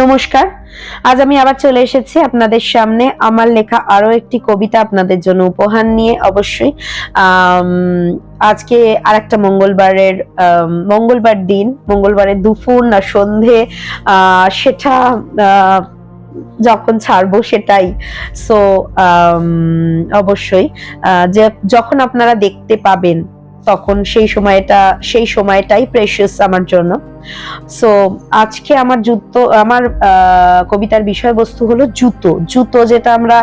নমস্কার। আজ আমি আবার চলে এসেছি আপনাদের সামনে। আমার লেখা আরও একটি কবিতা আপনাদের জন্য উপহার নিয়ে অবশ্যই। আজকে আর একটা মঙ্গলবারের মঙ্গলবার দিন, মঙ্গলবারের দুপুর না সন্ধে সেটা যখন ছাড়বো সেটাই। সো অবশ্যই যখন আপনারা দেখতে পাবেন তখন সেই সময়টা, সেই সময়টাই প্রেশিয়াস আমার জন্য। সো আজকে আমার জুতো আমার কবিতার বিষয়বস্তু হলো জুতো। জুতো যেটা আমরা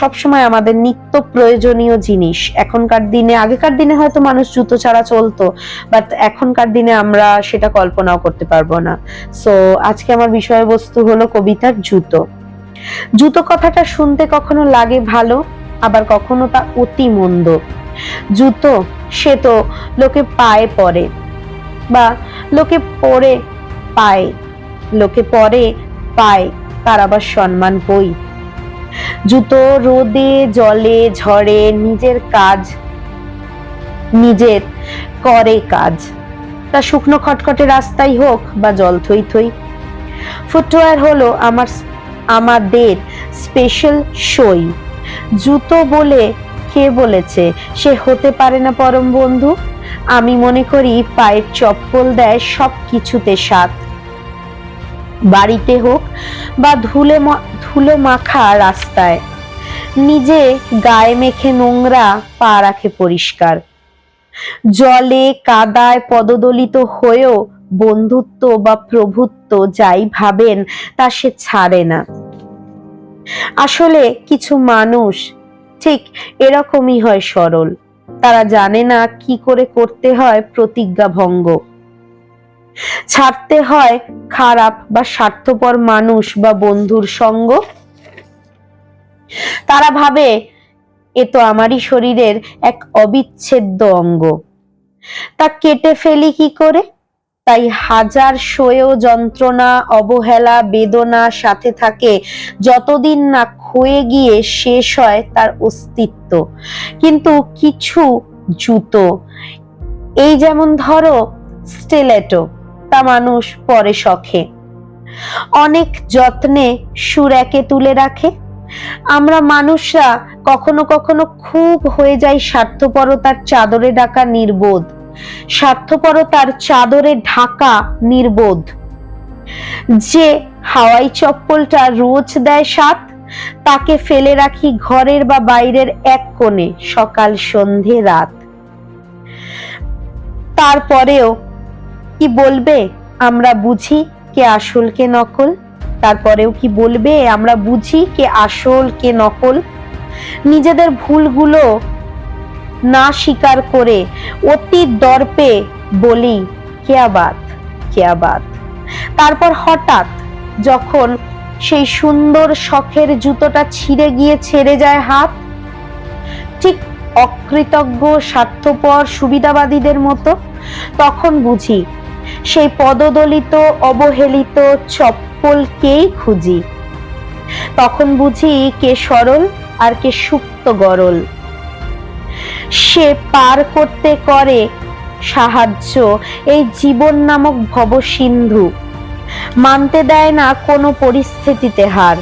সব সময় আমাদের নিত্য প্রয়োজনীয় জিনিস। এখনকার দিনে, আগেকার দিনে হয়তো মানুষ জুতো ছাড়া চলতো বাট এখনকার দিনে আমরা সেটা কল্পনাও করতে পারব না। সো আজকে আমার বিষয়বস্তু হলো কবিতার জুতো। জুতো কথাটা শুনতে কখনো লাগে ভালো, আবার কখনো তা অতি মন্দ। জুতো, সে তো লোকে পায়ে পরে বা লোকে পরে পায়, লোকে পরে পায়, তার আবার সম্মান কই? জুতো রোদে, জলে, ঝড়ে, নিজের কাজ, নিজের করে কাজ। তা শুকনো খটখটে রাস্তাই হোক বা জল থই থই ফুটওয়্যার হলো আমার, আমাদের স্পেশাল সই। জুতো বলে কে বলেছে? সে হতে পারে না, পরম বন্ধু। আমি মনে করি পায়ের চপ্পল দেয় সব কিছুতে সাথ বাড়িতে হোক বা ধুলে ধুলো মাখা রাস্তায়, নিজে গায়ে মেখে নোংরা পা রাখে পরিষ্কার। জলে কাদায় পদদলিত হয়েও বন্ধুত্ব বা প্রভুত্ব যাই ভাবেন তা সে ছাড়ে না। আসলে কিছু মানুষ ঠিক এরকমই হয় সরল। তারা জানে না কি করে করতে হয় প্রতিজ্ঞা ভঙ্গ ছাড়তে হয় খারাপ বা স্বার্থপর মানুষ বা বন্ধুর সঙ্গ। তারা ভাবে, এ তো আমারই শরীরের এক অবিচ্ছেদ্য অঙ্গ। তা কেটে ফেলি কি করে? তাই হাজার শোয়েও যন্ত্রণা, অবহেলা, বেদনা সাথে থাকে যতদিন না ক্ষয়ে গিয়ে শেষ হয় তার অস্তিত্ব। কিন্তু কিছু জুতো, এই যেমন ধরো স্টেলেটো তা মানুষ পরে শখে। অনেক যত্নে সুরাকে তুলে রাখে। আমরা মানুষরা কখনো কখনো খুব হয়ে যাই স্বার্থপরতার চাদরে ঢাকা নির্বোধ। স্বার্থপরতার চাদরে ঢাকা নির্বোধ। যে হাওয়াই চপ্পলটা রোজ দেয় সাত তাকে ফেলে রাখি ঘরের বা বাইরের এক কোণে সকাল, সন্ধে, রাত। তারপরেও কি বলবে? আমরা বুঝি কে আসল, কে নকল। তারপরেও কি বলবে? আমরা বুঝি কে আসল, কে নকল। নিজেদের ভুলগুলো না স্বীকার করে অতি দর্পে বলি কেয়া বাত কেয়া বাত তারপর হঠাৎ যখন সেই সুন্দর শখের জুতোটা ছিঁড়ে গিয়ে ছেড়ে যায় হাত। ঠিক অকৃতজ্ঞ, স্বার্থপর, সুবিধাবাদীদের মতো তখন বুঝি সেই পদদলিত, অবহেলিত, চপ্পলকেই খুঁজি। তখন বুঝি কে সরল আর কে সুপ্ত গরল। সে পার করতে করে সাহায্য এই জীবন নামক ভবসিন্ধু। মানতে দেয় না কোনো পরিস্থিতিতে হার।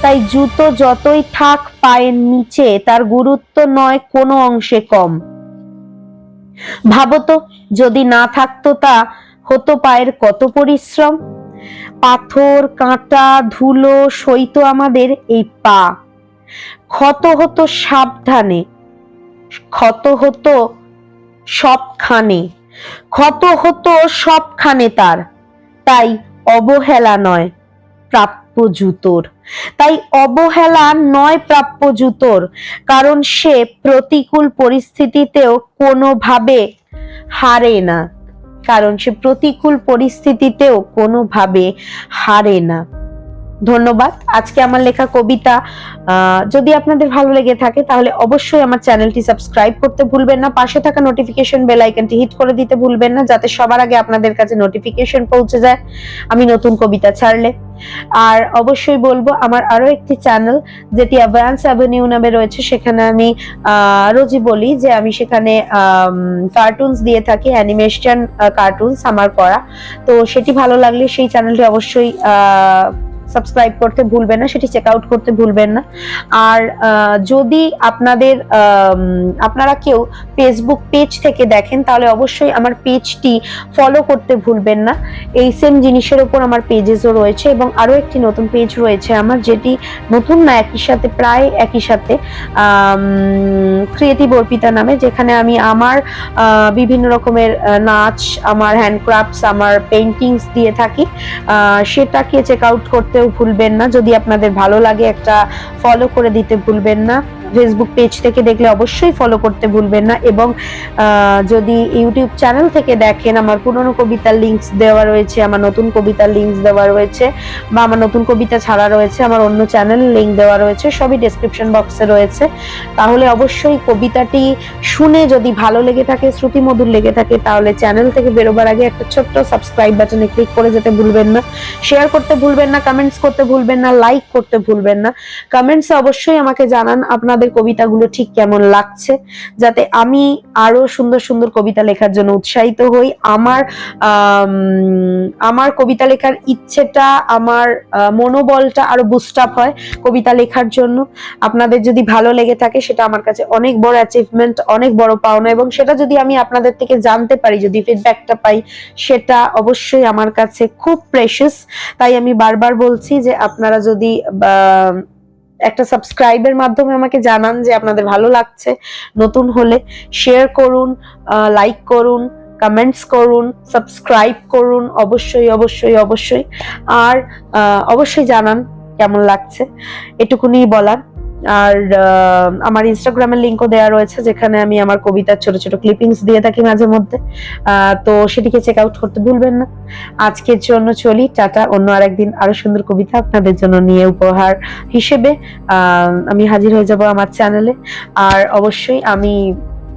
তাই জুতো যতই থাক পায়ের নিচে, তার গুরুত্ব নয় কোনো অংশে কম। ভাবতো যদি না থাকতো তা হতো পায়ের কত পরিশ্রম? পাথর, কাঁটা, ধুলো সইতো আমাদের এই পা। ক্ষত হতো সাবধানে, ক্ষত হতো সবখানে, ক্ষত হতো সবখানে তার। তাই অবহেলা নয়, প্রাপ্য জুতোর। তাই অবহেলা নয় প্রাপ্য জুতোর, কারণ সে প্রতিকূল পরিস্থিতিতেও কোনোভাবে হারে না। কারণ সে প্রতিকূল পরিস্থিতিতেও কোনোভাবে হারে না। ধন্যবাদ। আজকে আমার লেখা কবিতা যদি আপনাদের ভালো লেগে থাকে তাহলে অবশ্যই আমার চ্যানেলটি সাবস্ক্রাইব করতে ভুলবেন না। পাশে থাকা নোটিফিকেশন বেল আইকনটি হিট করে দিতে ভুলবেন না যাতে সবার আগে আপনাদের কাছে নোটিফিকেশন পৌঁছে যায় আমি নতুন কবিতা ছাড়লে। আর অবশ্যই বলব আমার আরও একটি চ্যানেল যেটি অ্যাডভান্স অ্যাভিনিউ নামে রয়েছে, সেখানে আমি রোজই বলি যে আমি সেখানে কার্টুনস দিয়ে থাকি অ্যানিমেশন কার্টুনস আমার করা। তো সেটি ভালো লাগলে সেই চ্যানেলটি অবশ্যই সাবস্ক্রাইব করতে ভুলবেন না, সেটি চেক আউট করতে ভুলবেন না। আর যদি আপনাদের আপনারা কেউ ফেসবুক পেজ থেকে দেখেন, তাহলে অবশ্যই আমার পেজটি ফলো করতে ভুলবেন না। এই সেম জিনিসের উপর আমার পেজেসও রয়েছে এবং আরও একটি নতুন পেজ রয়েছে আমার, যেটি নতুন না, একই সাথে, প্রায় একই সাথে ক্রিয়েটিভ অর্পিতা নামে, যেখানে আমি আমার বিভিন্ন রকমের নাচ, আমার হ্যান্ডক্রাফটস আমার পেন্টিংস দিয়ে থাকি। সেটাকে চেক আউট করতেও ভুলবেন না। যদি আপনাদের ভালো লাগে একটা ফলো করে দিতে ভুলবেন না। ফেসবুক পেজ থেকে দেখলে অবশ্যই ফলো করতে ভুলবেন না এবং যদি ইউটিউব চ্যানেল থেকে দেখেন, আমার পুরনো কবিতার লিঙ্কস দেওয়া রয়েছে, আমার নতুন কবিতার লিঙ্কস দেওয়া রয়েছে বা আমার নতুন কবিতা ছাড়া রয়েছে, আমার অন্য চ্যানেল লিঙ্ক দেওয়া রয়েছে, সবই ডেসক্রিপশন বক্সে রয়েছে। তাহলে অবশ্যই কবিতাটি শুনে যদি ভালো লেগে থাকে শ্রুতি মধুর লেগে থাকে, তাহলে চ্যানেল থেকে বেরোবার আগে একটা ছোট্ট সাবস্ক্রাইব বাটনে ক্লিক করে যেতে ভুলবেন না। শেয়ার করতে ভুলবেন না কমেন্টস করতে ভুলবেন না লাইক করতে ভুলবেন না। কমেন্টসে অবশ্যই আমাকে জানান আপনাদের কবিতাগুলো ঠিক কেমন লাগছে যাতে আমি আরও সুন্দর সুন্দর কবিতা লেখার জন্য উৎসাহিত হই। আমার আম, আমার কবিতা লেখার ইচ্ছেটা আমার মনোবলটা আরও বুস্ট আপ হয় কবিতা লেখার জন্য। আপনাদের যদি ভালো লেগে থাকে সেটা আমার কাছে অনেক বড় অ্যাচিভমেন্ট অনেক বড় পাওনা এবং সেটা যদি আমি আপনাদের থেকে জানতে পারি যদি ফিডব্যাকটা পাই সেটা অবশ্যই আমার কাছে খুব প্রেশাস তাই আমি বারবার বলছি যে আপনারা যদি একটা সাবস্ক্রাইবের মাধ্যমে আমাকে জানান যে আপনাদের ভালো লাগছে। নতুন হলে শেয়ার করুন লাইক করুন কমেন্টস করুন সাবস্ক্রাইব করুন, অবশ্যই অবশ্যই অবশ্যই। আর অবশ্যই জানান কেমন লাগছে। এটুকুনি বলার। আর আমার ইনস্টাগ্রামের লিঙ্কও দেওয়া রয়েছে, যেখানে আমি আমার কবিতার ছোট ছোট ক্লিপিংস দিয়ে থাকি মাঝে মধ্যে। তো সেটিকে চেক আউট করতে ভুলবেন না। আজকের জন্য চলি, টাটা, অন্য আরেকদিন আরও সুন্দর কবিতা আপনাদের জন্য নিয়ে উপহার হিসেবে। আমি হাজির হয়ে যাব আমার চ্যানেলে আর অবশ্যই আমি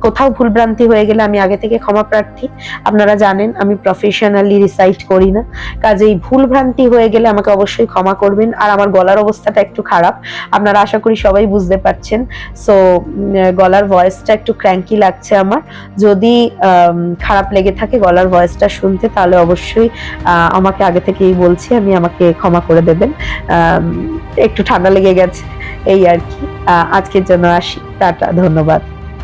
কোথাও ভুলভ্রান্তি হয়ে গেলে আমি আগে থেকে ক্ষমা প্রার্থী। আপনারা জানেন, আমি প্রফেশনালি রিসাইট করি না। কাজেই ভুলভ্রান্তি হয়ে গেলে আমাকে অবশ্যই ক্ষমা করবেন। আর আমার গলার অবস্থাটা একটু খারাপ। আপনারা আশা করি সবাই বুঝতে পারছেন। সো গলার ভয়েসটা একটু ক্র্যাঙ্কি লাগছে আমার। যদি খারাপ লেগে থাকে গলার ভয়েসটা শুনতে, তাহলে অবশ্যই আমাকে আগে থেকেই বলছি, আমি আমাকে ক্ষমা করে দেবেন। একটু ঠান্ডা লেগে গেছে, এই আর কি। আজকের জন্য আসি। টাটা, ধন্যবাদ।